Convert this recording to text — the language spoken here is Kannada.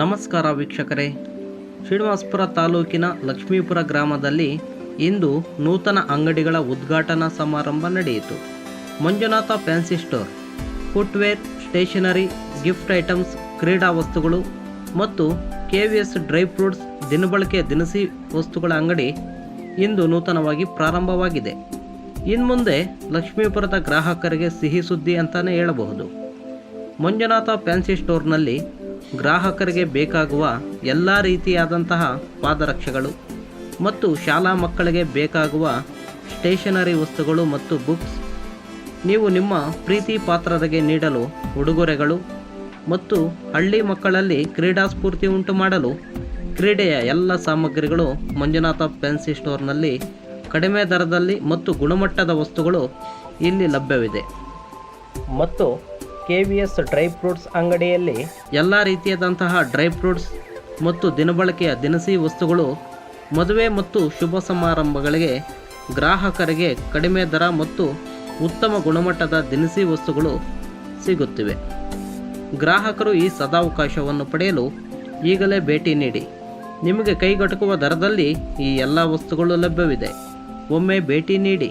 ನಮಸ್ಕಾರ ವೀಕ್ಷಕರೇ. ಶ್ರೀನಿವಾಸಪುರ ತಾಲೂಕಿನ ಲಕ್ಷ್ಮೀಪುರ ಗ್ರಾಮದಲ್ಲಿ ಇಂದು ನೂತನ ಅಂಗಡಿಗಳ ಉದ್ಘಾಟನಾ ಸಮಾರಂಭ ನಡೆಯಿತು. Manjunatha fancy store, footwear, stationery, gift items, ಕ್ರೀಡಾ ವಸ್ತುಗಳು ಮತ್ತು K V S dry fruits ದಿನಬಳಕೆ ದಿನಸಿ ವಸ್ತುಗಳ ಅಂಗಡಿ ಇಂದು ನೂತನವಾಗಿ ಪ್ರಾರಂಭವಾಗಿದೆ. ಇನ್ಮುಂದೆ ಲಕ್ಷ್ಮೀಪುರದ ಗ್ರಾಹಕರಿಗೆ ಸಿಹಿ ಸುದ್ದಿ ಅಂತಲೇ ಹೇಳಬಹುದು. ಮಂಜುನಾಥ ಫ್ಯಾನ್ಸಿ ಸ್ಟೋರ್ನಲ್ಲಿ ಗ್ರಾಹಕರಿಗೆ ಬೇಕಾಗುವ ಎಲ್ಲ ರೀತಿಯಾದಂತಹ ಪಾದರಕ್ಷೆಗಳು ಮತ್ತು ಶಾಲಾ ಮಕ್ಕಳಿಗೆ ಬೇಕಾಗುವ ಸ್ಟೇಷನರಿ ವಸ್ತುಗಳು ಮತ್ತು ಬುಕ್ಸ್. ನೀವು ನಿಮ್ಮ ಪ್ರೀತಿ ಪಾತ್ರರಿಗೆ ನೀಡಲು ಉಡುಗೊರೆಗಳು ಮತ್ತು ಹಳ್ಳಿ ಮಕ್ಕಳಲ್ಲಿ ಕ್ರೀಡಾ ಸ್ಫೂರ್ತಿ ಉಂಟು ಮಾಡಲು ಕ್ರೀಡೆಯ ಎಲ್ಲ ಸಾಮಗ್ರಿಗಳು ಮಂಜುನಾಥ ಫ್ಯಾನ್ಸಿ ಸ್ಟೋರ್ನಲ್ಲಿ ಕಡಿಮೆ ದರದಲ್ಲಿ ಮತ್ತು ಗುಣಮಟ್ಟದ ವಸ್ತುಗಳು ಇಲ್ಲಿ ಲಭ್ಯವಿದೆ. ಮತ್ತು K V S dry fruits ಅಂಗಡಿಯಲ್ಲಿ ಎಲ್ಲ ರೀತಿಯಾದಂತಹ ಡ್ರೈ ಫ್ರೂಟ್ಸ್ ಮತ್ತು ದಿನಬಳಕೆಯ ದಿನಸಿ ವಸ್ತುಗಳು, ಮದುವೆ ಮತ್ತು ಶುಭ ಸಮಾರಂಭಗಳಿಗೆ ಗ್ರಾಹಕರಿಗೆ ಕಡಿಮೆ ದರ ಮತ್ತು ಉತ್ತಮ ಗುಣಮಟ್ಟದ ದಿನಸಿ ವಸ್ತುಗಳು ಸಿಗುತ್ತಿವೆ. ಗ್ರಾಹಕರು ಈ ಸದಾವಕಾಶವನ್ನು ಪಡೆಯಲು ಈಗಲೇ ಭೇಟಿ ನೀಡಿ. ನಿಮಗೆ ಕೈಗೆಟುಕುವ ದರದಲ್ಲಿ ಈ ಎಲ್ಲ ವಸ್ತುಗಳು ಲಭ್ಯವಿದೆ. ಒಮ್ಮೆ ಭೇಟಿ ನೀಡಿ.